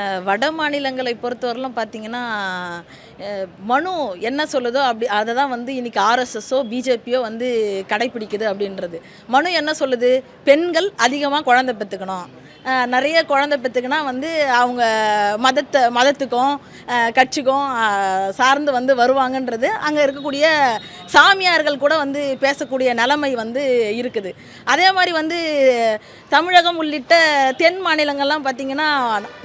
வட மாநிலங்களை பொறுத்தவரையிலும் பார்த்தீங்கன்னா மனு என்ன சொல்லுதோ அப்படி அதை தான் வந்து இன்றைக்கி ஆர்எஸ்எஸ்ஸோ பிஜேபியோ வந்து கடைப்பிடிக்குது அப்படின்றது. மனு என்ன சொல்லுது? பெண்கள் அதிகமாக குழந்தை பெற்றுக்கணும். நிறைய குழந்தை பெற்றுக்குனா வந்து அவங்க மதத்தை மதத்துக்கும் கட்சிக்கும் சார்ந்து வந்து வருவாங்கன்றது அங்கே இருக்கக்கூடிய சாமியார்கள் கூட வந்து பேசக்கூடிய நிலைமை வந்து இருக்குது. அதே மாதிரி வந்து தமிழகம் உள்ளிட்ட தென் மாநிலங்கள்லாம் பார்த்திங்கன்னா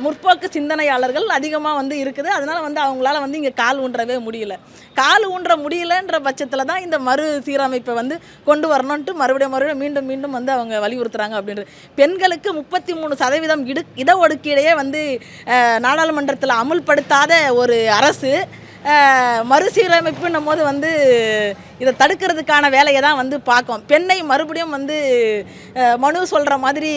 முற்போக்கு சிந்தனையாளர்கள் அதிகமாக வந்து இருக்குது. அதனால் வந்து அவங்களால வந்து இங்கே கால் ஊன்றவே முடியல. கால் ஊன்ற முடியலன்ற பட்சத்தில் தான் இந்த மறு சீரமைப்பை வந்து கொண்டு வரணுன்ட்டு மறுபடியும் மறுபடியும் மீண்டும் மீண்டும் வந்து அவங்க வலியுறுத்துறாங்க அப்படின்றது பெண்களுக்கு முப்பத்தி மூணு சதவீதம் இடு இடஒடுக்கீடையே வந்து நாடாளுமன்றத்தில் அமுல்படுத்தாத ஒரு அரசு மறுசீரமைப்புன்னும் போது வந்து இதை தடுக்கிறதுக்கான வேலையை தான் வந்து பார்க்கும். பெண்ணை மறுபடியும் வந்து மனு சொல்கிற மாதிரி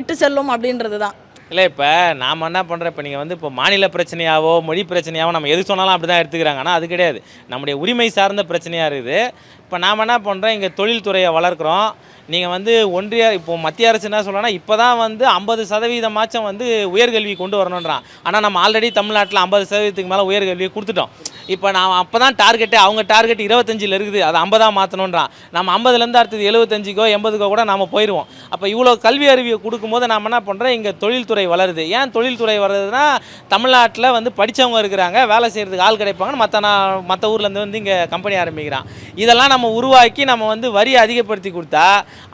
இட்டு செல்லும் அப்படின்றது தான். இல்லை இப்போ நாம் என்ன பண்ணுறோம் இப்போ நீங்கள் வந்து இப்போ மாநில பிரச்சனையாவோ மொழி பிரச்சனையாவோ நம்ம எது சொன்னாலும் அப்படி தான் எடுத்துக்கிறாங்க. ஆனால் அது கிடையாது. நம்முடைய உரிமை சார்ந்த பிரச்சனையாக இருக்குது. இப்போ நாம் என்ன பண்ணுறோம் இங்கே தொழில்துறையை வளர்க்குறோம். நீங்கள் வந்து ஒன்றிய இப்போ மத்திய அரசு என்ன சொல்லணும்னா இப்போ தான் வந்து ஐம்பது சதவீதமாச்சும் வந்து உயர்கல்வி கொண்டு வரணுன்றான் ஆனால் நம்ம ஆல்ரெடி தமிழ்நாட்டில் ஐம்பது சதவீதத்துக்கு மேலே உயர்கல்வியை கொடுத்துட்டோம். இப்போ நான் அப்போ தான் டார்கெட்டே அவங்க டார்கெட் இருபத்தஞ்சில் இருக்குது. அது ஐம்பதாக மாற்றணுன்றான் நம்ம ஐம்பதுலேருந்து அடுத்தது எழுபத்தஞ்சிக்கோ எண்பதுக்கோ கூட நம்ம போயிடுவோம் அப்போ இவ்வளோ கல்வி அறிவியை கொடுக்கும்போது நம்ம என்ன பண்ணுறோம் இங்கே தொழில்துறை வளருது. ஏன் தொழில்துறை வளருதுன்னா தமிழ்நாட்டில் வந்து படித்தவங்க இருக்கிறாங்க வேலை செய்கிறதுக்கு ஆள் கிடைப்பாங்கன்னு மற்ற நான் மற்ற ஊர்லேருந்து வந்து இங்கே கம்பெனி ஆரம்பிக்கிறான். இதெல்லாம் நம்ம உருவாக்கி நம்ம வந்து வரி அதிகப்படுத்தி கொடுத்தா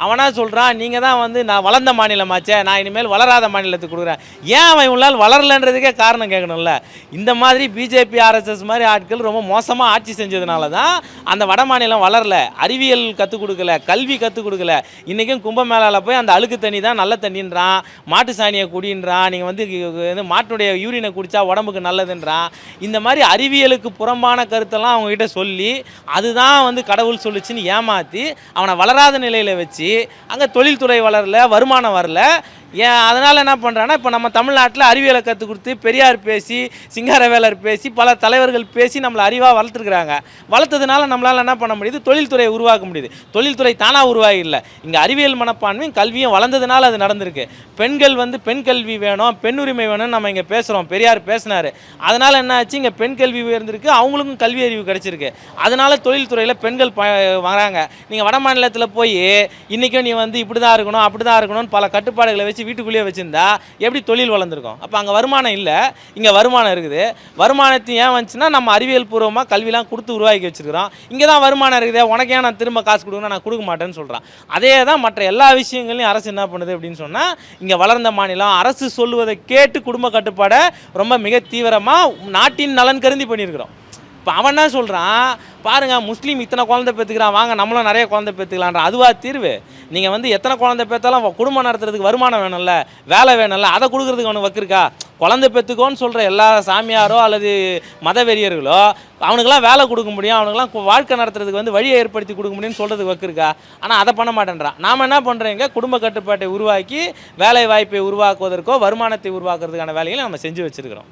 அவனாக சொல்கிறான் நீங்கள் தான் வந்து நான் வளர்ந்த மாநிலமாச்சே நான் இனிமேல் வளராத மாநிலத்துக்கு கொடுக்குறேன். ஏன் அவன் இவங்களால் வளரலன்றதுக்கே காரணம் கேட்கணும்ல? இந்த மாதிரி பிஜேபி ஆர்எஸ்எஸ் மாதிரி ஆட்கள் ரொம்ப மோசமாக ஆட்சி செஞ்சதுனால தான் அந்த வட மாநிலம் வளரல. அறிவியல் கற்றுக் கொடுக்கல கல்வி கற்றுக் கொடுக்கல. இன்றைக்கும் கும்பமேளாவில் போய் அந்த அழுக்கு தண்ணி தான் நல்ல தண்ணின்றான். மாட்டு சாணியை குடி அப்படின்றான் நீங்கள் வந்து வந்து மாட்டுடைய யூரினை குடித்தா உடம்புக்கு நல்லதுன்றான் இந்த மாதிரி அறிவியலுக்கு புறம்பான கருத்தெல்லாம் அவங்ககிட்ட சொல்லி அதுதான் வந்து கடவுள் சொல்லுச்சுன்னு ஏமாற்றி அவனை வளராத நிலையில் வச்சு அங்கே தொழில்துறை வளரல வருமானம் வரல ஏன் அதனால் என்ன பண்ணுறான்னா இப்போ நம்ம தமிழ்நாட்டில் அறிவியலை கற்றுக் கொடுத்து பெரியார் பேசி சிங்காரவேலர் பேசி பல தலைவர்கள் பேசி நம்மளை அறிவாக வளர்த்துருக்குறாங்க. வளர்த்ததுனால நம்மளால் என்ன பண்ண முடியுது? தொழில்துறையை உருவாக்க முடியுது. தொழில்துறை தானாக உருவாகி இல்லை. இங்கே அறிவியல் மனப்பான்மையும் கல்வியும் வளர்ந்ததுனால அது நடந்திருக்கு. பெண்கள் வந்து பெண் கல்வி வேணும் பெண் உரிமை வேணும்னு நம்ம இங்கே பேசுகிறோம் பெரியார் பேசினார். அதனால் என்ன ஆச்சு? இங்கே பெண் கல்வி உயர்ந்திருக்கு. அவங்களுக்கும் கல்வி அறிவு கிடச்சிருக்கு. அதனால் தொழில்துறையில் பெண்கள் ப வராங்க. நீங்கள் வட மாநிலத்தில் போய் இன்றைக்கும் நீ வந்து இப்படி தான் இருக்கணும் அப்படி தான் இருக்கணும்னு பல கட்டுப்பாடுகளை வச்சு வீட்டுக்குள்ளேயே வச்சுருந்தா எப்படி தொழில் வளர்ந்துருக்கும்? அப்போ அங்கே வருமானம் இல்லை. இங்கே வருமானம் இருக்குது. வருமானத்தையும் ஏன் வந்துச்சுன்னா நம்ம அறிவியல் பூர்வமாக கல்விலாம் கொடுத்து உருவாக்கி வச்சிருக்கிறோம். இங்கே தான் வருமானம் இருக்குது. உனக்கு ஏன் நான் திரும்ப காசு கொடுக்கணும் நான் கொடுக்க மாட்டேன்னு சொல்கிறான் அதே தான் மற்ற எல்லா விஷயங்களையும் அரசு என்ன பண்ணுது அப்படின்னு சொன்னால் இங்கே வளர்ந்த மாநிலம் அரசு சொல்லுவதை கேட்டு குடும்ப கட்டுப்பாடை ரொம்ப மிக தீவிரமாக நாட்டின் நலன் கருதி பண்ணியிருக்கிறோம். இப்போ அவன் என்ன சொல்கிறான் பாருங்கள் முஸ்லீம் இத்தனை குழந்தை பெற்றுக்கிறான் வாங்க நம்மளும் நிறைய குழந்தை பெற்றுக்கலான்ற அதுவா தீர்வு? நீங்கள் வந்து எத்தனை குழந்தை பெற்றாலும் குடும்பம் நடத்துறதுக்கு வருமானம் வேணும்ல வேலை வேணும்ல அதை கொடுக்குறதுக்கு அவனுக்கு வக்கிருக்கா குழந்தை பெற்றுக்கோன்னு சொல்கிற எல்லா சாமியாரோ அல்லது மதவெறியர்களோ அவனுக்கெல்லாம் வேலை கொடுக்க முடியும் அவனுக்கெல்லாம் வாழ்க்கை நடத்துறதுக்கு வந்து வழியை ஏற்படுத்தி கொடுக்க முடியும்னு சொல்கிறதுக்கு வக்கிருக்கா ஆனால் அதை பண்ண மாட்டேன்றான். நாம் என்ன பண்ணுறீங்க குடும்ப கட்டுப்பாட்டை உருவாக்கி வேலை வாய்ப்பை உருவாக்குவதற்கோ வருமானத்தை உருவாக்குறதுக்கான வேலைகளை நம்ம செஞ்சு வச்சுருக்கிறோம்.